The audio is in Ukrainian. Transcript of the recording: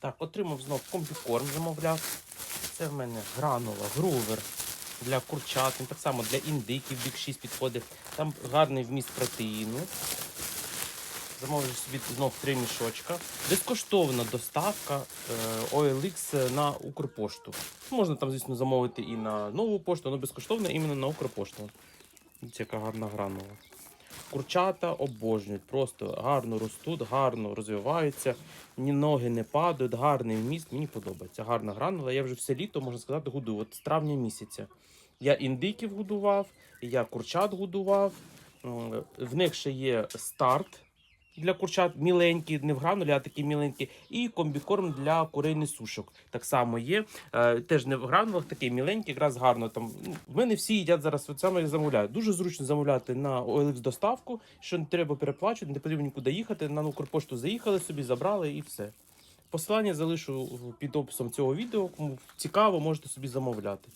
Так, отримав знов комбікорм, замовляв. Це в мене гранула, грувер для курчат, він так само для індиків, бік 6 підходить. Там гарний вміст протеїну. Замовив собі знов три мішочка. Безкоштовна доставка е, OLX на Укрпошту. Можна там, звісно, замовити і на нову пошту, але безкоштовно іменно на Укрпошту. Це яка гарна гранула. Курчата обожнюють, просто гарно ростуть, гарно розвиваються, ні ноги не падають, гарний вміст. Мені подобається. Гарна гранула. Я вже все літо, можна сказати, годую. От з травня місяця. Я індиків годував, я курчат годував. В них ще є старт для курчат, міленький, не в гранулі, а такий міленький. І комбікорм для курей несушок. Так само є. Е, теж не в гранулах, такий міленький, якраз гарно. Там в мене всі їдять зараз от саме замовляють. Дуже зручно замовляти на OLX доставку, що не треба переплачувати, не потрібно нікуди їхати. На Укрпошту заїхали собі, забрали і все. Посилання залишу під описом цього відео. Кому цікаво, можете собі замовляти.